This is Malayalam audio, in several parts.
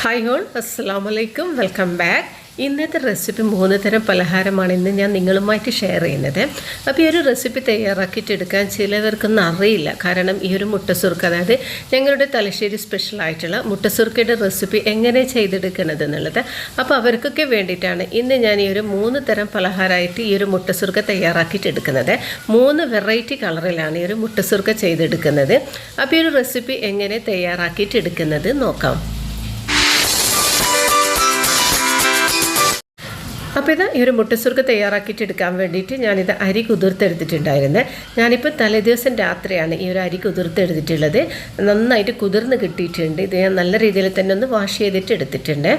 ഹായ് ഹോൾ അസ്സാം വലൈക്കും വെൽക്കം ബാക്ക് ഇന്നത്തെ റെസിപ്പി മൂന്ന് തരം പലഹാരമാണ് ഇന്ന് ഞാൻ നിങ്ങളുമായിട്ട് ഷെയർ ചെയ്യുന്നത്. അപ്പോൾ ഈ ഒരു റെസിപ്പി തയ്യാറാക്കിയിട്ടെടുക്കാൻ ചിലവർക്കൊന്നും അറിയില്ല. കാരണം ഈ ഒരു മുട്ടസുർക്ക് അതായത് ഞങ്ങളുടെ തലശ്ശേരി സ്പെഷ്യൽ ആയിട്ടുള്ള മുട്ടസുർക്കയുടെ റെസിപ്പി എങ്ങനെ ചെയ്തെടുക്കുന്നത് എന്നുള്ളത്. അപ്പോൾ അവർക്കൊക്കെ വേണ്ടിയിട്ടാണ് ഇന്ന് ഞാൻ ഈ ഒരു മൂന്ന് തരം പലഹാരമായിട്ട് ഈ ഒരു മുട്ടസുർക്ക തയ്യാറാക്കിയിട്ടെടുക്കുന്നത് മൂന്ന് വെറൈറ്റി കളറിലാണ് ഈ ഒരു മുട്ടസുർക്ക ചെയ്തെടുക്കുന്നത്. അപ്പോൾ ഈ ഒരു റെസിപ്പി എങ്ങനെ തയ്യാറാക്കിയിട്ടെടുക്കുന്നത് നോക്കാം. അപ്പോൾ ഇത് ഈ ഒരു മുട്ടസുർക്ക് തയ്യാറാക്കിയിട്ട് എടുക്കാൻ വേണ്ടിയിട്ട് ഞാനിത് അരി കുതിർത്തെടുത്തിട്ടുണ്ടായിരുന്നു. ഞാനിപ്പോൾ തലേദിവസം രാത്രിയാണ് ഈ ഒരു അരി കുതിർത്തെടുത്തിട്ടുള്ളത്. നന്നായിട്ട് കുതിർന്ന് കിട്ടിയിട്ടുണ്ട്. ഇത് ഞാൻ നല്ല രീതിയിൽ തന്നെ ഒന്ന് വാഷ് ചെയ്തിട്ട് എടുത്തിട്ടുണ്ട്.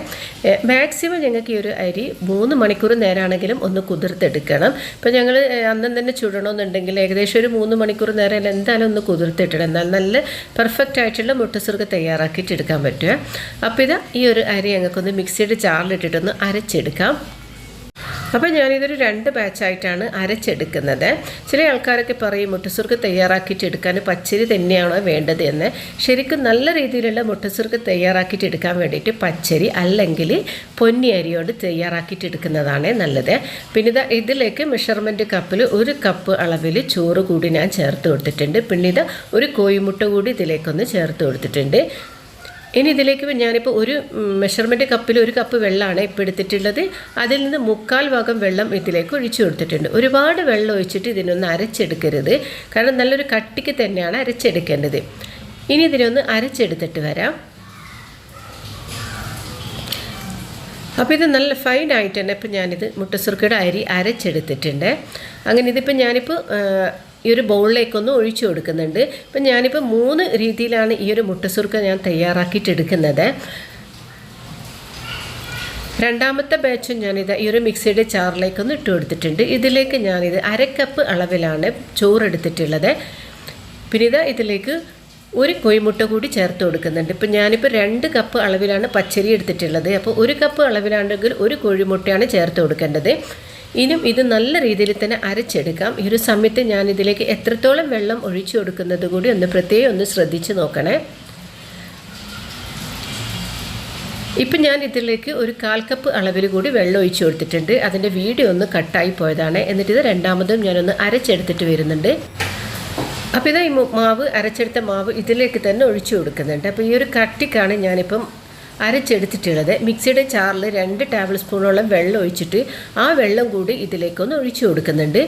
മാക്സിമം ഞങ്ങൾക്ക് ഈ ഒരു അരി മൂന്ന് മണിക്കൂർ നേരമാണെങ്കിലും ഒന്ന് കുതിർത്തെടുക്കണം. ഇപ്പോൾ ഞങ്ങൾ അന്നും തന്നെ ചുടണമെന്നുണ്ടെങ്കിൽ ഏകദേശം ഒരു മൂന്ന് മണിക്കൂർ നേരം എന്തായാലും ഒന്ന് കുതിർത്തിട്ടിടണം. എന്നാൽ നല്ല പെർഫെക്റ്റ് ആയിട്ടുള്ള മുട്ടസുർക്ക് തയ്യാറാക്കിയിട്ട് എടുക്കാൻ പറ്റുക അപ്പോൾ ഇത് ഈ ഒരു അരി ഞങ്ങൾക്കൊന്ന് മിക്സിയുടെ ചാറിലിട്ടിട്ടൊന്ന് അരച്ചെടുക്കാം. അപ്പോൾ ഞാനിതൊരു രണ്ട് ബാച്ചായിട്ടാണ് അരച്ചെടുക്കുന്നത്. ചില ആൾക്കാരൊക്കെ പറയും മുട്ടസുർക്ക് തയ്യാറാക്കിയിട്ട് എടുക്കാൻ പച്ചരി തന്നെയാണോ വേണ്ടത് എന്ന്. ശരിക്കും നല്ല രീതിയിലുള്ള മുട്ടസുർക്ക് തയ്യാറാക്കിയിട്ട് എടുക്കാൻ വേണ്ടിയിട്ട് പച്ചരി അല്ലെങ്കിൽ പൊന്നി അരിയോട് തയ്യാറാക്കിയിട്ട് എടുക്കുന്നതാണ് നല്ലത്. പിന്നെ ഇത് ഇതിലേക്ക് മെഷർമെന്റ് കപ്പിൽ ഒരു കപ്പ് അളവിൽ ചോറ് കൂടി ഞാൻ ചേർത്ത് കൊടുത്തിട്ടുണ്ട്. പിന്നെ ഇത് ഒരു കോഴിമുട്ട കൂടി ഇതിലേക്കൊന്ന് ചേർത്ത് കൊടുത്തിട്ടുണ്ട്. ഇനി ഇതിലേക്ക് ഞാനിപ്പോൾ ഒരു മെഷർമെന്റ് കപ്പിൽ ഒരു കപ്പ് വെള്ളമാണ് ഇപ്പോൾ എടുത്തിട്ടുള്ളത്. അതിൽ നിന്ന് മുക്കാൽ ഭാഗം വെള്ളം ഇതിലേക്ക് ഒഴിച്ചു കൊടുത്തിട്ടുണ്ട്. ഒരുപാട് വെള്ളം ഒഴിച്ചിട്ട് ഇതിനൊന്ന് അരച്ചെടുക്കരുത്. കാരണം നല്ലൊരു കട്ടിക്ക് തന്നെയാണ് അരച്ചെടുക്കേണ്ടത്. ഇനി ഇതിനൊന്ന് അരച്ചെടുത്തിട്ട് വരാം. അപ്പോൾ ഇത് നല്ല ഫൈൻ ആയിട്ട് തന്നെ ഇപ്പോൾ ഞാനിത് മുട്ടസുർക്കയുടെ അരി അരച്ചെടുത്തിട്ടുണ്ട്. അങ്ങനെ ഇതിപ്പോൾ ഞാനിപ്പോൾ ഈ ഒരു ബൗളിലേക്കൊന്ന് ഒഴിച്ചു കൊടുക്കുന്നുണ്ട്. ഇപ്പം ഞാനിപ്പോൾ മൂന്ന് രീതിയിലാണ് ഈ ഒരു മുട്ടസുർക്ക ഞാൻ തയ്യാറാക്കിയിട്ട് എടുക്കുന്നത്. രണ്ടാമത്തെ ബാച്ചും ഞാനിത് ഈ ഒരു മിക്സിയുടെ ചാറിലേക്കൊന്ന് ഇട്ട് കൊടുത്തിട്ടുണ്ട്. ഇതിലേക്ക് ഞാനിത് അരക്കപ്പ് അളവിലാണ് ചോറെടുത്തിട്ടുള്ളത്. പിന്നെ ഇത് ഇതിലേക്ക് ഒരു കോഴിമുട്ട കൂടി ചേർത്ത് കൊടുക്കുന്നുണ്ട്. ഇപ്പം ഞാനിപ്പോൾ രണ്ട് കപ്പ് അളവിലാണ് പച്ചരി എടുത്തിട്ടുള്ളത്. അപ്പോൾ ഒരു കപ്പ് അളവിലാണെങ്കിൽ ഒരു കോഴിമുട്ടയാണ് ചേർത്ത് കൊടുക്കേണ്ടത്. ഇനിയും ഇത് നല്ല രീതിയിൽ തന്നെ അരച്ചെടുക്കാം. ഈ ഒരു സമയത്ത് ഞാൻ ഇതിലേക്ക് എത്രത്തോളം വെള്ളം ഒഴിച്ചു കൊടുക്കുന്നത് കൂടി ഒന്ന് പ്രത്യേകം ഒന്ന് ശ്രദ്ധിച്ച് നോക്കണേ. ഇപ്പം ഞാൻ ഇതിലേക്ക് ഒരു കാൽ കപ്പ് അളവിൽ കൂടി വെള്ളം ഒഴിച്ചു കൊടുത്തിട്ടുണ്ട്. അതിന്റെ വീഡിയോ ഒന്ന് കട്ടായി പോയതാണ്. എന്നിട്ട് ഇത് രണ്ടാമതും ഞാനൊന്ന് അരച്ചെടുത്തിട്ട് വരുന്നുണ്ട്. അപ്പോൾ ഇതാ ഈ മാവ് അരച്ചെടുത്ത മാവ് ഇതിലേക്ക് തന്നെ ഒഴിച്ചു കൊടുക്കുന്നുണ്ട്. അപ്പോൾ ഈ ഒരു കട്ടിക്കാണ് ഞാനിപ്പം അരച്ചെടുത്തിട്ടുള്ളത്. മിക്സിയുടെ ചാറിൽ രണ്ട് ടേബിൾ സ്പൂണോളം വെള്ളം ഒഴിച്ചിട്ട് ആ വെള്ളം കൂടി ഇതിലേക്കൊന്ന് ഒഴിച്ചു കൊടുക്കുന്നുണ്ട്.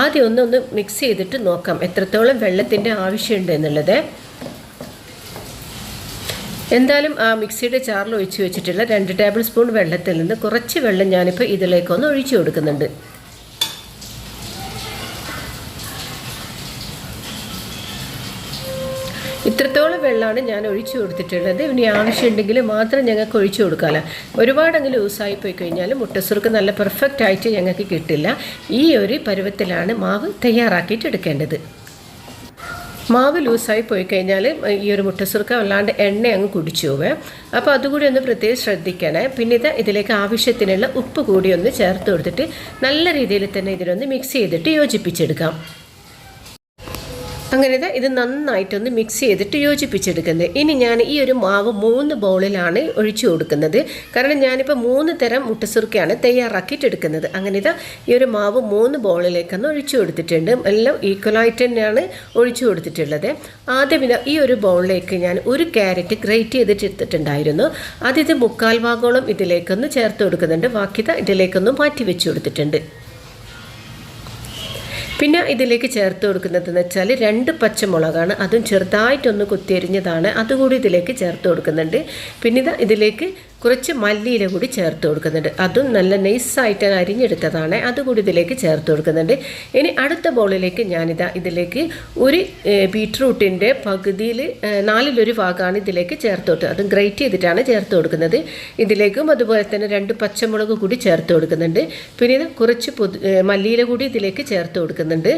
ആദ്യം ഒന്നൊന്ന് മിക്സ് ചെയ്തിട്ട് നോക്കാം എത്രത്തോളം വെള്ളത്തിന്റെ ആവശ്യമുണ്ട് എന്നുള്ളത്. എന്തായാലും ആ മിക്സിയുടെ ചാറിൽ ഒഴിച്ച് വെച്ചിട്ടുള്ള രണ്ട് ടേബിൾ സ്പൂൺ വെള്ളത്തിൽ നിന്ന് കുറച്ച് വെള്ളം ഞാനിപ്പോൾ ഇതിലേക്കൊന്ന് ഒഴിച്ചു കൊടുക്കുന്നുണ്ട്. ഇത്രത്തോളം വെള്ളമാണ് ഞാൻ ഒഴിച്ചു കൊടുത്തിട്ടുള്ളത്. ഇനി ആവശ്യമുണ്ടെങ്കിൽ മാത്രം ഞങ്ങൾക്ക് ഒഴിച്ചു കൊടുക്കാമല്ലോ. ഒരുപാടങ്ങ് ലൂസായി പോയി കഴിഞ്ഞാൽ മുട്ടസുറുക്ക് നല്ല പെർഫെക്റ്റ് ആയിട്ട് ഞങ്ങൾക്ക് കിട്ടില്ല. ഈ ഒരു പരുവത്തിലാണ് മാവ് തയ്യാറാക്കിയിട്ട് എടുക്കേണ്ടത്. മാവ് ലൂസായി പോയി കഴിഞ്ഞാൽ ഈ ഒരു മുട്ടസുറുക്ക വല്ലാണ്ട് എണ്ണ അങ്ങ് കുടിച്ചു പോവേ. അപ്പോൾ അതുകൂടി ഒന്ന് പ്രത്യേകം ശ്രദ്ധിക്കണേ. പിന്നെ ഇത് ഇതിലേക്ക് ആവശ്യത്തിനുള്ള ഉപ്പ് കൂടി ഒന്ന് ചേർത്ത് കൊടുത്തിട്ട് നല്ല രീതിയിൽ തന്നെ ഇതിനൊന്ന് മിക്സ് ചെയ്തിട്ട് യോജിപ്പിച്ചെടുക്കാം. അങ്ങനെ ഇത് നന്നായിട്ടൊന്ന് മിക്സ് ചെയ്തിട്ട് യോജിപ്പിച്ചെടുക്കുന്നത്. ഇനി ഞാൻ ഈ ഒരു മാവ് മൂന്ന് ബൗളിലാണ് ഒഴിച്ചു കൊടുക്കുന്നത്. കാരണം ഞാനിപ്പോൾ മൂന്ന് തരം മുട്ടസുറുക്കയാണ് തയ്യാറാക്കിയിട്ടെടുക്കുന്നത്. അങ്ങനെ ഇതാ ഈ ഒരു മാവ് മൂന്ന് ബൗളിലേക്കൊന്ന് ഒഴിച്ചു കൊടുത്തിട്ടുണ്ട്. എല്ലാം ഈക്വലായിട്ട് തന്നെയാണ് ഒഴിച്ചു കൊടുത്തിട്ടുള്ളത്. ആദ്യം ഇതാ ഈ ഒരു ബൗളിലേക്ക് ഞാൻ ഒരു ക്യാരറ്റ് ഗ്രേറ്റ് ചെയ്തിട്ട് എടുത്തിട്ടുണ്ടായിരുന്നു. അതിത് മുക്കാൽ ഭാഗോളം ഇതിലേക്കൊന്ന് ചേർത്ത് കൊടുക്കുന്നുണ്ട്. ബാക്കി ഇതിലേക്കൊന്ന് മാറ്റി വെച്ച് കൊടുത്തിട്ടുണ്ട്. പിന്നെ ഇതിലേക്ക് ചേർത്ത് കൊടുക്കുന്നതെന്ന് വെച്ചാൽ രണ്ട് പച്ചമുളകാണ്. അതും ചെറുതായിട്ടൊന്ന് കുത്തിയരിഞ്ഞതാണ്. അതുകൂടി ഇതിലേക്ക് ചേർത്ത് കൊടുക്കുന്നുണ്ട്. പിന്നെ ഇത് ഇതിലേക്ക് കുറച്ച് മല്ലിയില കൂടി ചേർത്ത് കൊടുക്കുന്നുണ്ട്. അതും നല്ല നൈസായിട്ട് അരിഞ്ഞെടുത്തതാണ്. അതുകൂടി ഇതിലേക്ക് ചേർത്ത് കൊടുക്കുന്നുണ്ട്. ഇനി അടുത്ത ബൗളിലേക്ക് ഞാനിതാ ഇതിലേക്ക് ഒരു ബീട്രൂട്ടിന്റെ പകുതിയിൽ നാലിലൊരു ഭാഗമാണ് ഇതിലേക്ക് ചേർത്ത് കൊടുത്തത്. അതും ഗ്രേറ്റ് ചെയ്തിട്ടാണ് ചേർത്ത് കൊടുക്കുന്നത്. ഇതിലേക്കും അതുപോലെ തന്നെ രണ്ട് പച്ചമുളക് കൂടി ചേർത്ത് കൊടുക്കുന്നുണ്ട്. പിന്നെ കുറച്ച് പുതു മല്ലിയില കൂടി ഇതിലേക്ക് ചേർത്ത് കൊടുക്കുന്നുണ്ട്.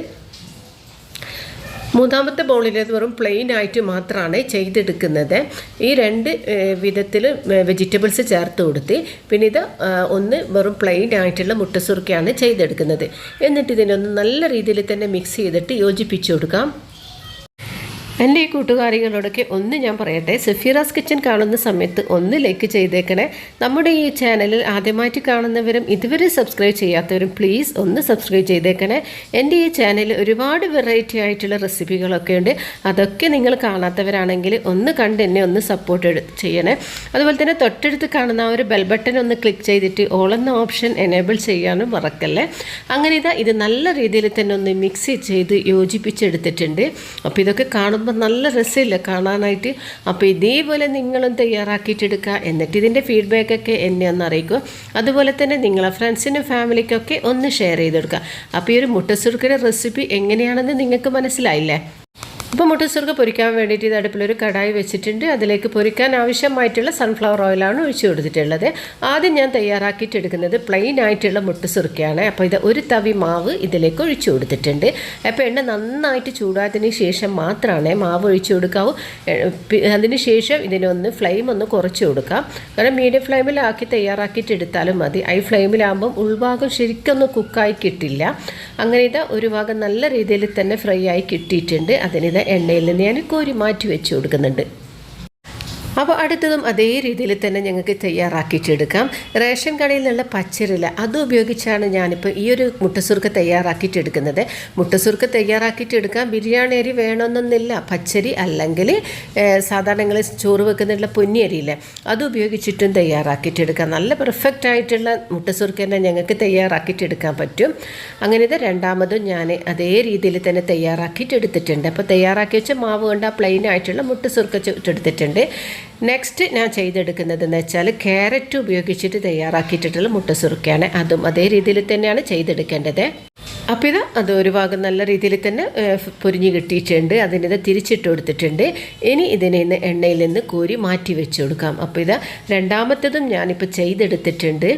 മൂന്നാമത്തെ ബൗളിലേത് വെറും പ്ലെയിൻ ആയിട്ട് മാത്രമാണ് ചെയ്തെടുക്കുന്നത്. ഈ രണ്ട് വിധത്തിൽ വെജിറ്റബിൾസ് ചേർത്ത് കൊടുത്ത് പിന്നെ ഇത് ഒന്ന് വെറും പ്ലെയിൻ ആയിട്ടുള്ള മുട്ടസുറുക്കയാണ് ചെയ്തെടുക്കുന്നത്. എന്നിട്ട് ഇതിനൊന്ന് നല്ല രീതിയിൽ തന്നെ മിക്സ് ചെയ്തിട്ട് യോജിപ്പിച്ചു കൊടുക്കാം. എന്റെ ഈ കൂട്ടുകാരികളോടൊക്കെ ഒന്ന് ഞാൻ പറയട്ടെ സെഫീറാസ് കിച്ചൻ കാണുന്ന സമയത്ത് ഒന്ന് ലൈക്ക് ചെയ്തേക്കണേ. നമ്മുടെ ഈ ചാനലിൽ ആദ്യമായിട്ട് കാണുന്നവരും ഇതുവരെ സബ്സ്ക്രൈബ് ചെയ്യാത്തവരും പ്ലീസ് ഒന്ന് സബ്സ്ക്രൈബ് ചെയ്തേക്കണേ. എന്റെ ഈ ചാനലിൽ ഒരുപാട് വെറൈറ്റി ആയിട്ടുള്ള റെസിപ്പികളൊക്കെ ഉണ്ട്. അതൊക്കെ നിങ്ങൾ കാണാത്തവരാണെങ്കിൽ ഒന്ന് കണ്ട് എന്നെ ഒന്ന് സപ്പോർട്ട് ചെയ്യണേ. അതുപോലെ തന്നെ തൊട്ടടുത്ത് കാണുന്ന ആ ഒരു ബെൽ ബട്ടൺ ഒന്ന് ക്ലിക്ക് ചെയ്തിട്ട് ഓൾ എന്ന ഓപ്ഷൻ എനേബിൾ ചെയ്യാനും മറക്കല്ലേ. അങ്ങനെ ഇതാ ഇത് നല്ല രീതിയിൽ തന്നെ ഒന്ന് മിക്സ് ചെയ്ത് യോജിപ്പിച്ചെടുത്തിട്ടുണ്ട്. അപ്പോൾ ഇതൊക്കെ കാണുമ്പോൾ നല്ല രസമില്ല കാണാനായിട്ട്. അപ്പോൾ ഇതേപോലെ നിങ്ങളും തയ്യാറാക്കിയിട്ടെടുക്കുക. എന്നിട്ട് ഇതിന്റെ ഫീഡ്ബാക്കൊക്കെ എന്നെ ഒന്ന് അറിയിക്കുക അതുപോലെ തന്നെ നിങ്ങളെ ഫ്രണ്ട്സിനും ഫാമിലിക്കൊക്കെ ഒന്ന് ഷെയർ ചെയ്ത് കൊടുക്കുക അപ്പോൾ ഈ ഒരു മുട്ടസുറുക്കിന്റെ റെസിപ്പി എങ്ങനെയാണെന്ന് നിങ്ങൾക്ക് മനസ്സിലായില്ലേ? അപ്പോൾ മുട്ടസുറുക്ക പൊരിക്കാൻ വേണ്ടിയിട്ട് ഇത് അടുപ്പിലൊരു കടായി വെച്ചിട്ടുണ്ട്. അതിലേക്ക് പൊരിക്കാൻ ആവശ്യമായിട്ടുള്ള സൺഫ്ലവർ ഓയിലാണ് ഒഴിച്ചു കൊടുത്തിട്ടുള്ളത്. ആദ്യം ഞാൻ തയ്യാറാക്കിയിട്ടെടുക്കുന്നത് പ്ലെയിൻ ആയിട്ടുള്ള മുട്ടസുറുക്കയാണ് അപ്പോൾ ഇത് ഒരു തവി മാവ് ഇതിലേക്ക് ഒഴിച്ചു കൊടുത്തിട്ടുണ്ട്. അപ്പോൾ എണ്ണ നന്നായിട്ട് ചൂടായതിന് ശേഷം മാത്രമാണ് മാവ് ഒഴിച്ചു കൊടുക്കാവൂ. അതിന് ശേഷം ഇതിനൊന്ന് ഫ്ലെയിം ഒന്ന് കുറച്ച് കൊടുക്കാം. കാരണം മീഡിയം ഫ്ലെയിമിലാക്കി തയ്യാറാക്കിയിട്ടെടുത്താലും മതി. ഹൈ ഫ്ലെയിമിലാകുമ്പം ഉൾഭാഗം ശരിക്കൊന്ന് കുക്കായി കിട്ടില്ല. അങ്ങനെ ഇത് ഒരു ഭാഗം നല്ല രീതിയിൽ തന്നെ ഫ്രൈ ആയി കിട്ടിയിട്ടുണ്ട്. അതിനിത് എണ്ണയിൽ നിന്ന് ഞാൻ കോരി മാറ്റി വെച്ച് കൊടുക്കുന്നുണ്ട്. അപ്പോൾ അടുത്തതും അതേ രീതിയിൽ തന്നെ ഞങ്ങൾക്ക് തയ്യാറാക്കിയിട്ടെടുക്കാം. റേഷൻ കടയിൽ നിന്നുള്ള പച്ചരില അത് ഉപയോഗിച്ചാണ് ഞാനിപ്പോൾ ഈ ഒരു മുട്ടസുർക്ക തയ്യാറാക്കിയിട്ടെടുക്കുന്നത്. മുട്ടസുർക്ക തയ്യാറാക്കിയിട്ടെടുക്കാം. ബിരിയാണി അരി വേണമെന്നൊന്നില്ല. പച്ചരി അല്ലെങ്കിൽ സാധാരണ നിങ്ങൾ ചോറ് വെക്കുന്നുള്ള പൊന്നിയരിയില്ലേ അത് ഉപയോഗിച്ചിട്ടും തയ്യാറാക്കിയിട്ടെടുക്കാം. നല്ല പെർഫെക്റ്റ് ആയിട്ടുള്ള മുട്ടസുർക്ക തന്നെ ഞങ്ങൾക്ക് തയ്യാറാക്കിയിട്ടെടുക്കാൻ പറ്റും. അങ്ങനെ ഇത് രണ്ടാമതും ഞാൻ അതേ രീതിയിൽ തന്നെ തയ്യാറാക്കിയിട്ടെടുത്തിട്ടുണ്ട്. അപ്പോൾ തയ്യാറാക്കി വെച്ച മാവ് കൊണ്ട് ആ പ്ലെയിൻ ആയിട്ടുള്ള മുട്ടസുറുക്ക എടുത്തിട്ടുണ്ട് നെക്സ്റ്റ് ഞാൻ ചെയ്തെടുക്കുന്നതെന്ന് വെച്ചാൽ ക്യാരറ്റ് ഉപയോഗിച്ചിട്ട് തയ്യാറാക്കിയിട്ടുള്ള മുട്ട സുറുക്കയാണ്. അതും അതേ രീതിയിൽ തന്നെയാണ് ചെയ്തെടുക്കേണ്ടത്. അപ്പോൾ ഇത് അത് ഒരു ഭാഗം നല്ല രീതിയിൽ തന്നെ പൊരിഞ്ഞ് കിട്ടിയിട്ടുണ്ട്. അതിനിത് തിരിച്ചിട്ട് കൊടുത്തിട്ടുണ്ട്. ഇനി ഇതിനെ ഇന്ന് എണ്ണയിൽ നിന്ന് കോരി മാറ്റി വെച്ച് കൊടുക്കാം. അപ്പോൾ ഇത് രണ്ടാമത്തതും ഞാനിപ്പോൾ ചെയ്തെടുത്തിട്ടുണ്ട്.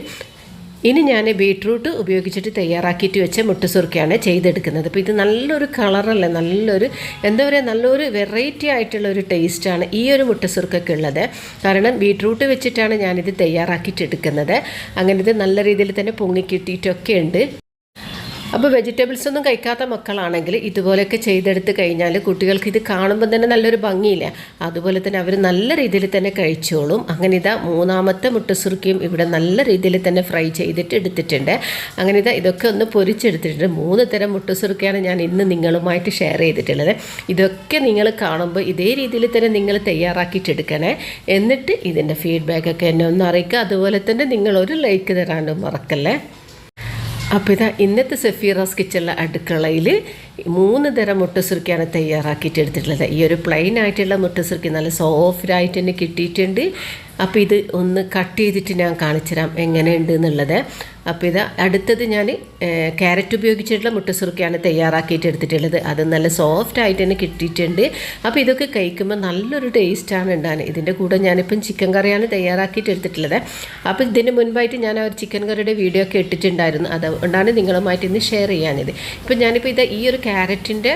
ഇനി ഞാൻ ബീട്രൂട്ട് ഉപയോഗിച്ചിട്ട് തയ്യാറാക്കിയിട്ട് വെച്ച മുട്ടുസുറുക്കയാണ് ചെയ്തെടുക്കുന്നത്. അപ്പോൾ ഇത് നല്ലൊരു കളറല്ലേ? നല്ലൊരു എന്താ പറയുക നല്ലൊരു വെറൈറ്റി ആയിട്ടുള്ള ഒരു ടേസ്റ്റാണ് ഈ ഒരു മുട്ടുസുറുക്കൊക്കെ ഉള്ളത്. കാരണം ബീട്രൂട്ട് വെച്ചിട്ടാണ് ഞാനിത് തയ്യാറാക്കിയിട്ട് എടുക്കുന്നത്. അങ്ങനെ ഇത് നല്ല രീതിയിൽ തന്നെ പൊങ്ങിക്കിട്ടിയിട്ടൊക്കെ ഉണ്ട്. അപ്പോൾ വെജിറ്റബിൾസ് ഒന്നും കഴിക്കാത്ത മക്കളാണെങ്കിൽ ഇതുപോലെയൊക്കെ ചെയ്തെടുത്ത് കഴിഞ്ഞാൽ കുട്ടികൾക്ക് ഇത് കാണുമ്പോൾ തന്നെ നല്ലൊരു ഭംഗിയില്ല. അതുപോലെ തന്നെ അവർ നല്ല രീതിയിൽ തന്നെ കഴിച്ചോളും. അങ്ങനെ ഇതാ മൂന്നാമത്തെ മുട്ടസുറുക്കിയും ഇവിടെ നല്ല രീതിയിൽ തന്നെ ഫ്രൈ ചെയ്തിട്ട് എടുത്തിട്ടുണ്ട്. അങ്ങനെ ഇതാ ഇതൊക്കെ ഒന്ന് പൊരിച്ചെടുത്തിട്ടുണ്ട്. മൂന്ന് തരം മുട്ടസുറുക്കിയാണ് ഞാൻ ഇന്ന് നിങ്ങളുമായിട്ട് ഷെയർ ചെയ്തിട്ടുള്ളത്. ഇതൊക്കെ നിങ്ങൾ കാണുമ്പോൾ ഇതേ രീതിയിൽ തന്നെ നിങ്ങൾ തയ്യാറാക്കിയിട്ടെടുക്കണേ എന്നിട്ട് ഇതിന്റെ ഫീഡ്ബാക്കൊക്കെ എന്നെ ഒന്ന് അറിയിക്കുക. അതുപോലെ തന്നെ നിങ്ങളൊരു ലൈക്ക് തരാണ്ട് മറക്കല്ലേ? അപ്പോൾ ഇതാ ഇന്നത്തെ സഫീറാസ് കിച്ചണിലെ അടുക്കളയിൽ മൂന്ന് തരം മുട്ടസുറുക്കിയാണ് തയ്യാറാക്കിയിട്ട് എടുത്തിട്ടുള്ളത്. ഈ ഒരു പ്ലെയിൻ ആയിട്ടുള്ള മുട്ടസുറുക്കി നല്ല സോഫ്റ്റ് ആയിട്ട് തന്നെ കിട്ടിയിട്ടുണ്ട്. അപ്പോൾ ഇത് ഒന്ന് കട്ട് ചെയ്തിട്ട് ഞാൻ കാണിച്ചു തരാം എങ്ങനെയുണ്ട് എന്നുള്ളത്. അപ്പോൾ ഇത് അടുത്തത് ഞാൻ ക്യാരറ്റ് ഉപയോഗിച്ചിട്ടുള്ള മുട്ടസുറുക്കിയാണ് തയ്യാറാക്കിയിട്ട് എടുത്തിട്ടുള്ളത്. അത് നല്ല സോഫ്റ്റ് ആയിട്ട് തന്നെ കിട്ടിയിട്ടുണ്ട്. അപ്പോൾ ഇതൊക്കെ കഴിക്കുമ്പോൾ നല്ലൊരു ടേസ്റ്റാണ് ഉണ്ടാകുന്നത് ഇതിന്റെ കൂടെ ഞാനിപ്പം ചിക്കൻ കറിയാണ് തയ്യാറാക്കിയിട്ട് എടുത്തിട്ടുള്ളത്. അപ്പോൾ ഇതിന് മുൻപായിട്ട് ഞാൻ ആ ഒരു ചിക്കൻ കറിയുടെ വീഡിയോ ഒക്കെ ഇട്ടിട്ടുണ്ടായിരുന്നു. അതുകൊണ്ടാണ് നിങ്ങളുമായിട്ട് ഇന്ന് ഷെയർ ചെയ്യാനിത് ഇപ്പം ഞാനിപ്പോൾ ഇത് ഈ ഒരു ക്യാരറ്റിന്റെ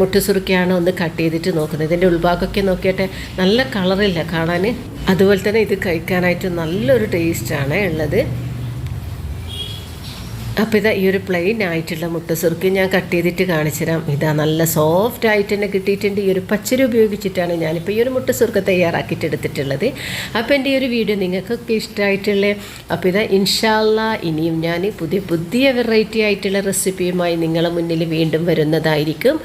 മുട്ടസുറുക്കിയാണ് ഒന്ന് കട്ട് ചെയ്തിട്ട് നോക്കുന്നത്. ഇതിന്റെ ഉൾഭാഗമൊക്കെ നോക്കിയിട്ട് നല്ല കളറില്ല കാണാൻ അതുപോലെ തന്നെ ഇത് കഴിക്കാനായിട്ട് നല്ലൊരു ടേസ്റ്റാണ് ഉള്ളത്. അപ്പോൾ ഇതാ ഈ ഒരു പ്ലെയിൻ ആയിട്ടുള്ള മുട്ട സുറുക്കി ഞാൻ കട്ട് ചെയ്തിട്ട് കാണിച്ചുതരാം. ഇതാ നല്ല സോഫ്റ്റ് ആയിട്ട് തന്നെ കിട്ടിയിട്ടുണ്ട്. ഈ ഒരു പച്ചരി ഉപയോഗിച്ചിട്ടാണ് ഞാനിപ്പോൾ ഈ ഒരു മുട്ടസുറുക്ക തയ്യാറാക്കിയിട്ട് എടുത്തിട്ടുള്ളത്. അപ്പോൾ എന്റെ ഈ ഒരു വീഡിയോ നിങ്ങൾക്കൊക്കെ ഇഷ്ടമായിട്ടുള്ള അപ്പോൾ ഇതാ ഇൻഷാല്ല ഇനിയും ഞാൻ പുതിയ പുതിയ വെറൈറ്റി ആയിട്ടുള്ള റെസിപ്പിയുമായി നിങ്ങളെ മുന്നിൽ വീണ്ടും വരുന്നതായിരിക്കും.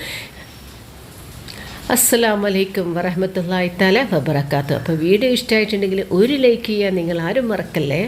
അസ്സാം വലൈക്കും വറഹമത്തല്ലാ തല വബർക്കാത്തു അപ്പോൾ വീഡിയോ ഇഷ്ടമായിട്ടുണ്ടെങ്കിൽ ഒരു ലൈക്ക് ചെയ്യാൻ നിങ്ങൾ ആരും മറക്കല്ലേ?